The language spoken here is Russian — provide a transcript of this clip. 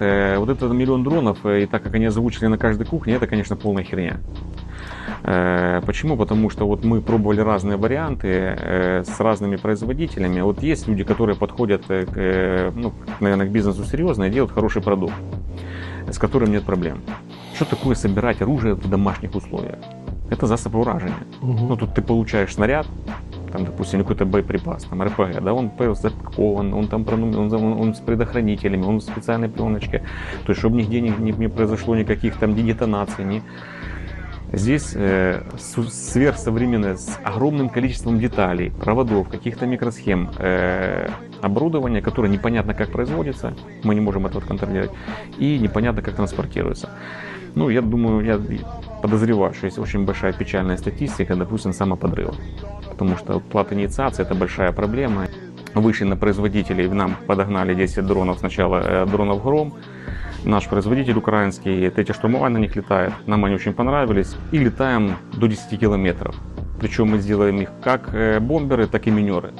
э, вот этот миллион дронов, э, и так как они озвучили на каждой кухне, это, конечно, полная херня. Э, Почему? Потому что вот мы пробовали разные варианты с разными производителями. Вот есть люди, которые подходят, к, ну, наверное, к бизнесу серьезно и делают хороший продукт, с которым нет проблем. Что такое собирать оружие в домашних условиях? Это засоб уражения. Ну, тут ты получаешь снаряд, там, допустим, какой-то боеприпас, там, РПГ, да, он запакован, он там он, он- он с предохранителями, он в специальной пленочке, то есть, чтобы нигде не, не- не произошло никаких там детонаций, ни... Здесь э, сверхсовременное, с огромным количеством деталей, проводов, каких-то микросхем, э, оборудование, которое непонятно как производится, мы не можем этого контролировать, и непонятно как транспортируется. Ну, я думаю, я подозреваю, что есть очень большая печальная статистика, допустим, самоподрыва. Потому что плата инициации – это большая проблема. Вышли на производителей, нам подогнали 10 дронов, сначала э, дронов «Гром», наш производитель украинский, эти штурмовая на них летает, нам они очень понравились, и летаем до 10 километров. Причем мы сделаем их как э, бомберы, так и минеры.